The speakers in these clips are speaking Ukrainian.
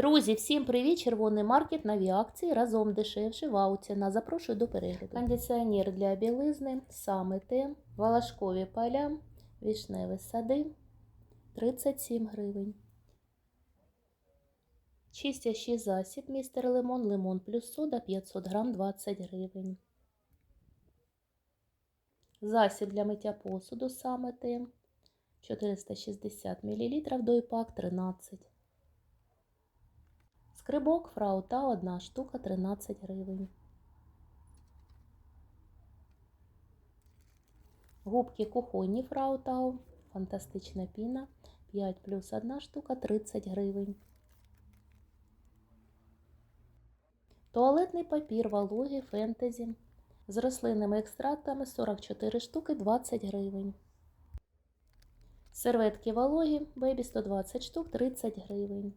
Друзі, всім привіт! Червоний маркет нові акції разом дешевше. Вау, ціна. Запрошую до перегляду. Кондиціонер для білизни, саме те, Валашкові поля, вішневі сади 37 гривень. Чистящий засіб містер Лимон, лимон плюс сода 500 грам 20 гривень. Засіб для миття посуду саме те 460 мл, дойпак 13 Скрибок фраута одна штука 13 гривень. Губки кухонні фраутау. Фантастична піна. 5 плюс 1 штука 30 гривень. Туалетний папір вологий фентезі з рослинними екстрактами 44 штуки 20 гривень. Серветки вологі бебі 120 штук 30 гривень.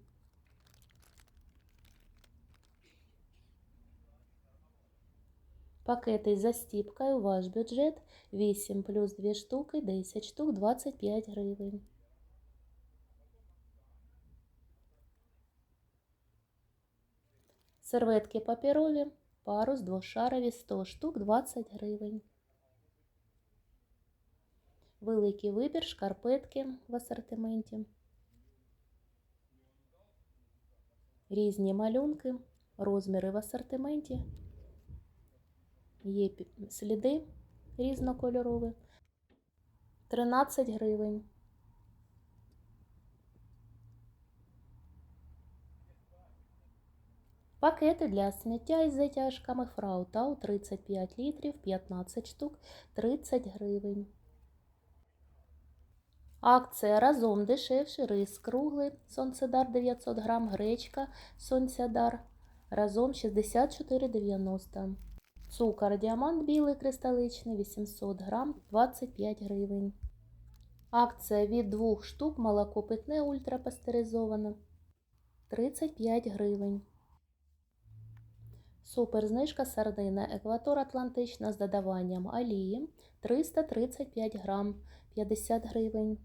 Пакети з застіпкою ваш бюджет 8 плюс 2 штуки, 10 штук, 25 гривень. Серветки паперові, парус двошарові 100 штук, 20 гривень. Великий вибір шкарпетки в асортименті. Різні малюнки, розміри в асортименті. Є сліди різнокольорові. 13 гривень. Пакети для сміття із затяжками Фраутау 35 літрів, 15 штук, 30 гривень. Акція разом дешевше, рис круглий, сонцедар 900 грам, гречка, сонцедар, разом 64,90 Цукор діамант білий кристаличний 800 грам 25 гривень. Акція від двох штук молоко питне ультрапастеризоване 35 гривень. Суперзнижка сардина Екватор Атлантична з додаванням олії 335 грам 50 гривень.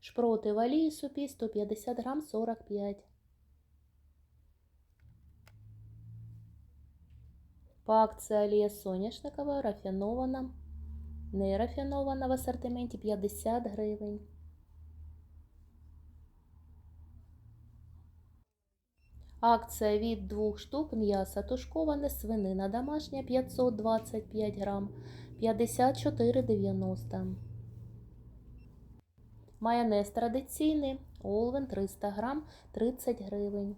Шпроти в олії супі 150 грам 45 По акції олія соняшникова рафінована, не рафінована в асортименті 50 гривень. Акція від двох штук м'яса тушковане, свинина домашня 525 грам 54,90. Майонез традиційний Олвен 300 грам 30 гривень.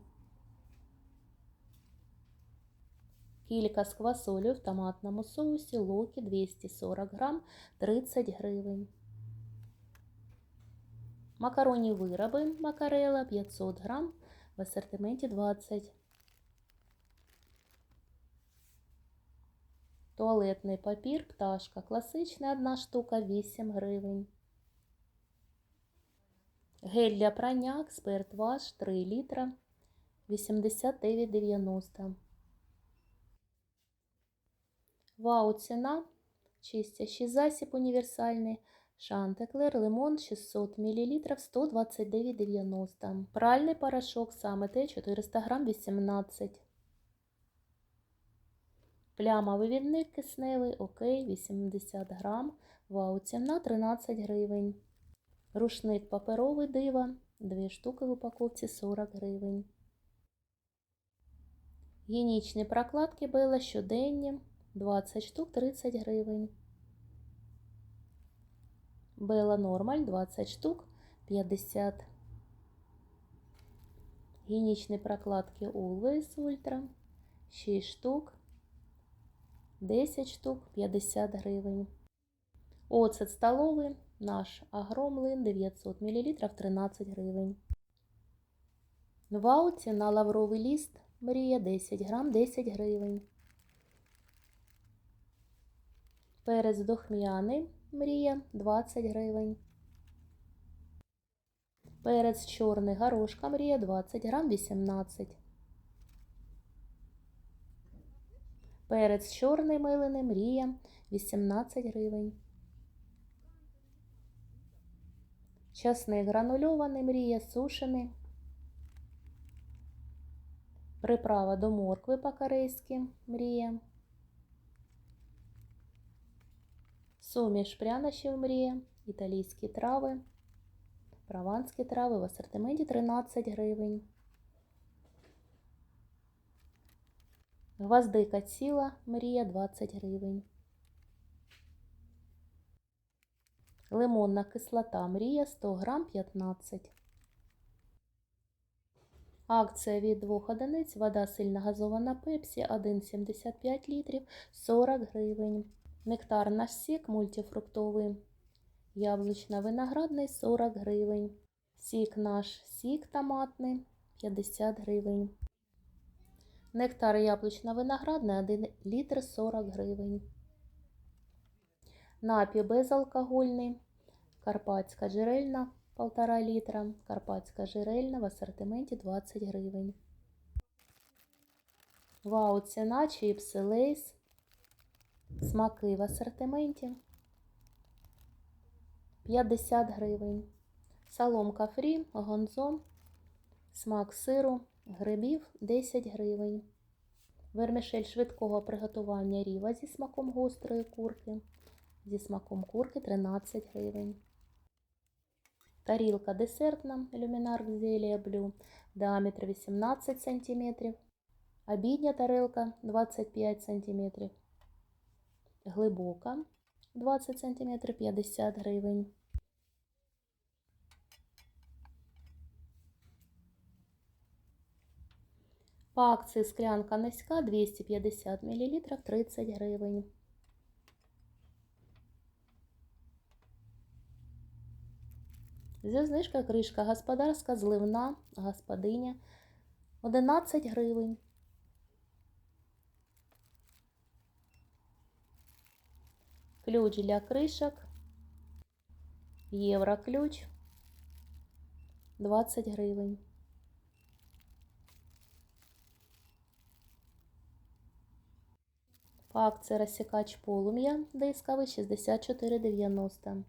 Кілька з квасолю в томатному соусі локі 240 грам 30 гривень. Макаронні вироби макарела 500 грам в асортименті 20. Туалетний папір пташка класичний 1 штука 8 гривень. Гель для прання експерт ваш 3 літра 89,90. Вау, ціна. Чистящий засіб універсальний. Шантеклер лимон 600 мл 129,90. Пральний порошок саме те 400 грам 18. Плямовий відник кисневий, окей, 80 грам. Вау, ціна 13 гривень. Рушник паперовий дива. 2 штуки в упаковці 40 гривень. Гінічні прокладки Бела щоденні. 20 штук 30 гривень. Бела Нормаль 20 штук 50. Гінічні прокладки Always Ultra 6 штук 10 штук 50 гривень. Оцет столовий наш агромлин 900 мл 13 гривень. Вау, ціна лавровий ліст Мрія 10 грам 10 гривень. Перець духмяний Мрія 20 гривень. Перець чорний горошка Мрія 20 грам 18. Перець чорний милений Мрія 18 гривень. Часник гранульований Мрія сушений Приправа до моркви по-корейськи мрія. Суміш прянощів мрія. Італійські трави. Прованські трави в асортименті 13 гривень. Гвоздика ціла мрія 20 гривень. Лимонна кислота мрія 100 грам 15. Акція від двох одиниць. Вода сильно газована пепсі 1,75 літрів 40 гривень. Нектар наш сік мультифруктовий. Яблучно-виноградний 40 гривень. Сік наш сік томатний 50 гривень. Нектар яблучно-виноградний 1 літр 40 гривень. Напій безалкогольний. Карпатська джерельна 1,5 літра. Карпатська джерельна в асортименті 20 гривень. Вау, ціна чіпси лейс. Смаки в асортименті 50 гривень. Соломка фрі, гонзо, смак сиру, грибів 10 гривень. Вермішель швидкого приготування ріва зі смаком гострої курки. Зі смаком курки 13 гривень. Тарілка десертна люмінар Зелія Блю. Діаметр 18 см. Обідня тарелка 25 см. Глибока 20 см 50 гривень. По акції склянка низька 250 мл 30 гривень. Зі знижка кришка господарська зливна господиня 11 гривень. Ключ для кришок. Євроключ 20 гривень. По акції розсікач полум'я дисковий 64,90.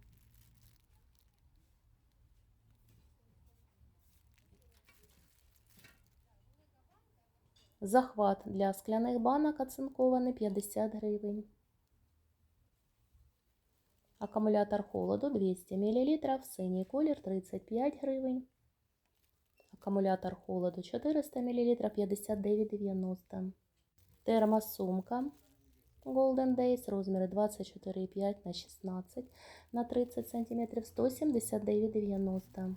Захват для скляних банок оцинкований 50 гривень. Акумулятор холоду 200 мл, синій колір 35 гривень. Акумулятор холоду 400 мл 59,90. Термосумка Golden Days розміри 24,5 на 16 на 30 см 179,90.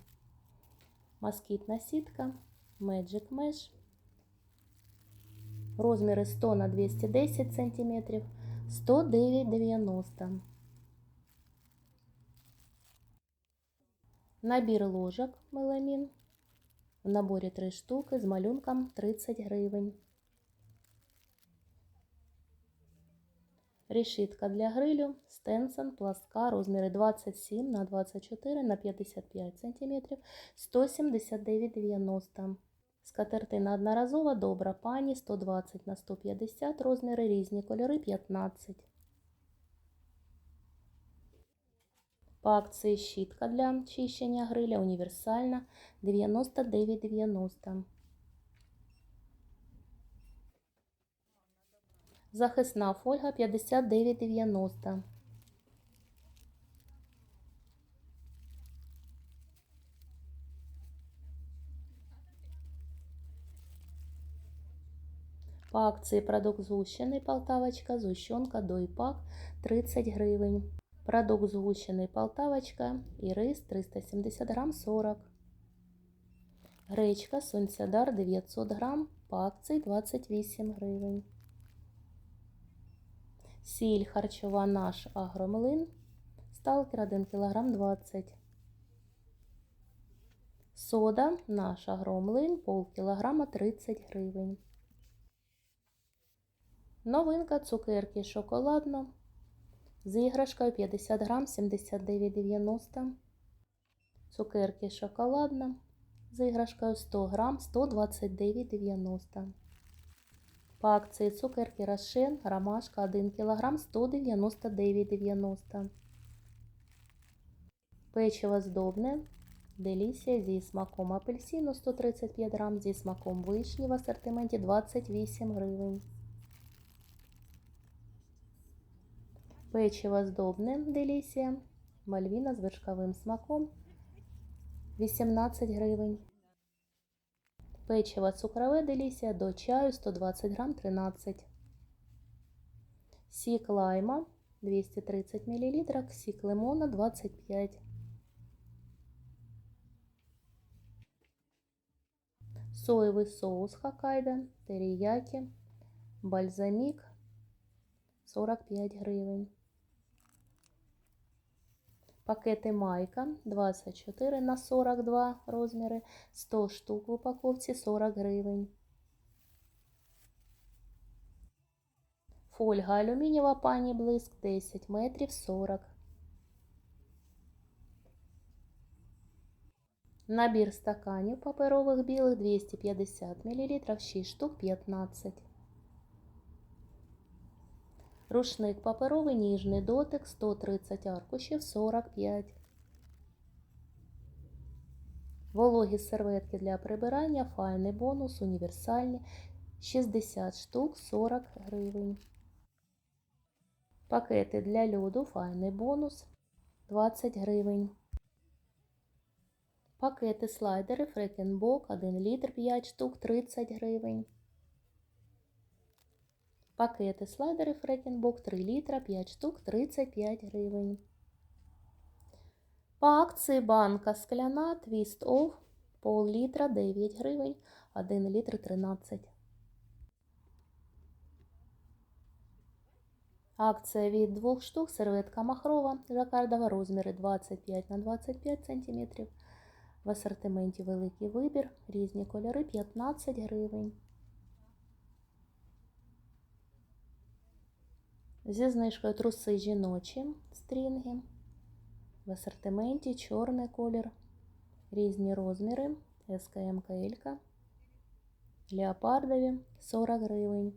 Москітна сітка Magic Mesh розміри 100 на 210 см 109,90. Набір ложок меламін. В наборі 3 штуки з малюнком 30 гривень. Решітка для грилю Стенсон пластка розміри 27 на 24 на 55 см 179,90. Скатертина одноразова добра пані 120 на 150 розміри різні кольори 15. По акції щітка для чищення гриля універсальна 99,90. Захисна фольга 59,90. По акції продукт згущений Полтавочка, згущенка дойпак 30 гривень. Продукт згущений Полтавочка і рис 370 грам 40. Гречка Сонцядар 900 грам по акції 28 гривень. Сіль харчова наш агромлин. Сталкер 1 кг 20. Сода наш агромлин пол кілограма 30 гривень. Новинка цукерки шоколадно. З іграшкою 50 грам 79,90. Цукерки шоколадно. З іграшкою 100 грам 129,90. По акції цукерки Рошен, ромашка 1 кг 199,90. Печиво здобне Делісія зі смаком апельсину 135 грам, зі смаком вишні в асортименті 28 гривень. Печиво здобне Делісія. Мальвіна з вершковим смаком 18 гривень. Печиво цукрове Делісія до чаю 120 грам 13. Сік лайма 230 мл, сік лимона 25. Соєвий соус Хоккайдо, теріякі, бальзамік 45 гривень. Пакети майка 24 на 42 розміри, 100 штук в упаковці 40 гривень. Фольга алюмінієва пані блиск 10 метрів 40. Набір стаканів паперових білих 250 мл, 6 штук 15. Рушник паперовий ніжний дотик 130 аркушів 45. Вологі серветки для прибирання, файний бонус, універсальні 60 штук 40 гривень. Пакети для льоду, файний бонус 20 гривень. Пакети слайдери Фрекенбок 1 літр 5 штук 30 гривень. Пакети слайдери Фрекенбок 3 літра 5 штук 35 гривень. По акції банка скляна Твіст Оф пол літра 9 гривень 1 літр 13. Акція від 2 штук серветка махрова жакардова розміри 25 на 25 см. В асортименті великий вибір, різні кольори 15 гривень. Зі знижкою труси жіночі стрінги. В асортименті чорний колір, різні розміри, СКМ КЛ, леопардові 40 гривень.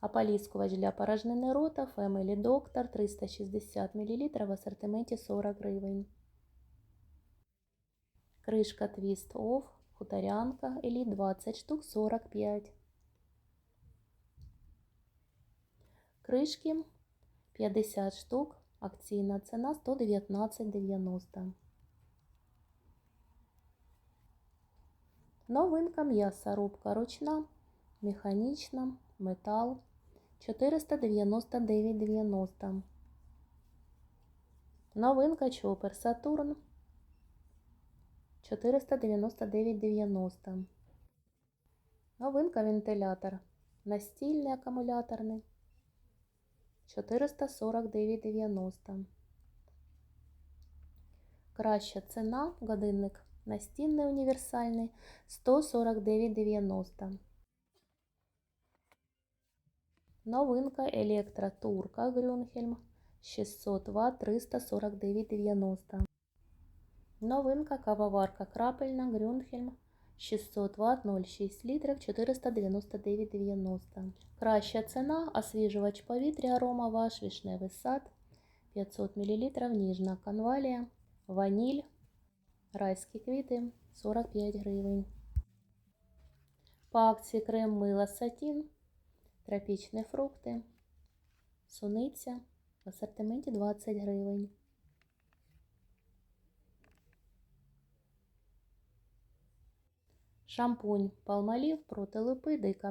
Ополіскувач для порожнини рота Family Doctor 360 мл в асортименті 40 гривень. Кришка Twist Off, хуторянка Elite 20 штук 45. Кришки 50 штук, акційна ціна 119,90. Новинка м'ясорубка ручна, механічна, метал 499,90. Новинка Чопер Сатурн 499,90. Новинка вентилятор. Настільний акумуляторний 449,90. Краща ціна годинник настінний універсальний 149,90. Новинка електротурка Грюнхельм 600 Вт 349,90. Новинка кавоварка крапельна Грюнхельм 600 Вт 0,6 літрів 499,90. Краща ціна освіжувач повітря арома ваш вишневий сад 500 мл ніжна конвалія, ваніль, райські квіти 45 гривень. По акції крем мила сатін Тропічні фрукти, суниця в асортименті 20 гривень. Шампунь Палмалів проти липи, дика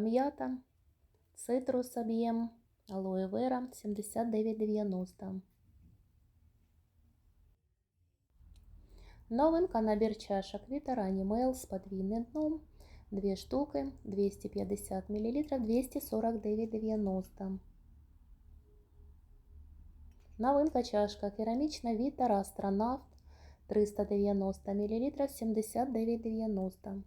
цитрус об'єм, алоє вера 79,90. Новинка набір чашок Віта Мел з подвійним дном. Две штуки 250 мл 249,90. Новинка чашка керамічна Вітер Астронавт 390 мл 79,90.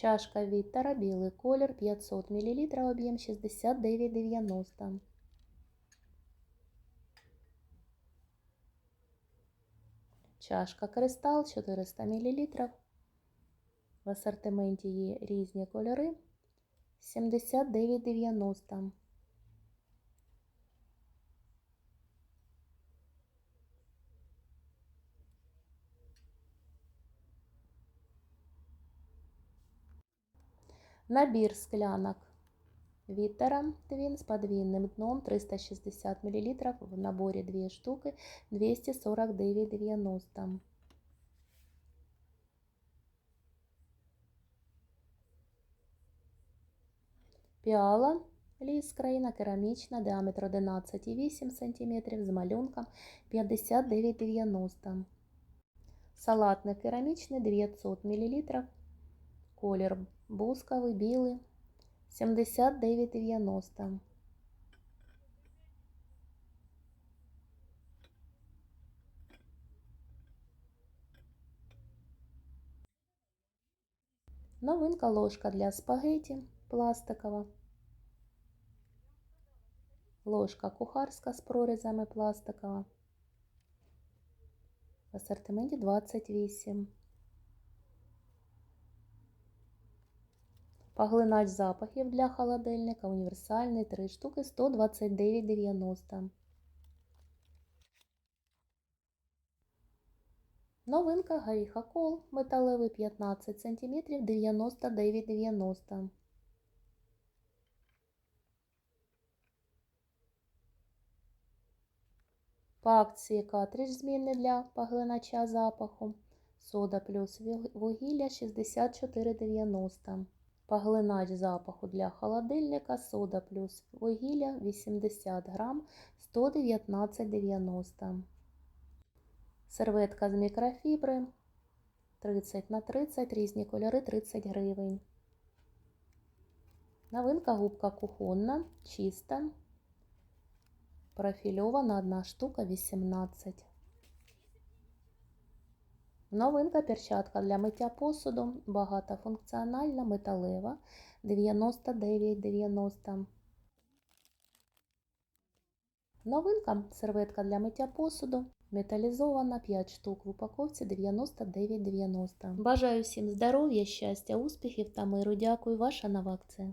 Чашка Вітера білий колір 500 мл об'єм 69,90. Чашка Кристал 400 мл В асортименті є різні кольори. 79,90. Набір склянок Вітера Твін з подвійним дном 360 мл. В наборі 2 штуки 249,90. Піала ліс країна керамічна, діаметр 11,8 см з малюнком 59,90. Салатний керамічний 900 мл. Колір бусковий, білий 79,90. Новинка ложка для спагеті пластикова. Ложка кухарська з прорізами пластикова. В асортименті 28. Поглинач запахів для холодильника універсальний 3 штуки 129,90. Новинка горіха кол металевий 15 см 99,90. По акції картридж змінний для поглинача запаху. Сода плюс вугілля 64,90. Поглинач запаху для холодильника, сода плюс вугілля 80 грам 119,90. Серветка з мікрофібри 30 на 30, різні кольори 30 гривень. Новинка губка кухонна, чиста, профільована одна штука 18. Новинка перчатка для миття посуду, багатофункціональна, металева 99,90. Новинка серветка для миття посуду, металізована 5 штук в упаковці 99,90. Бажаю всім здоров'я, щастя, успіхів та миру. Дякую, ваша новакція.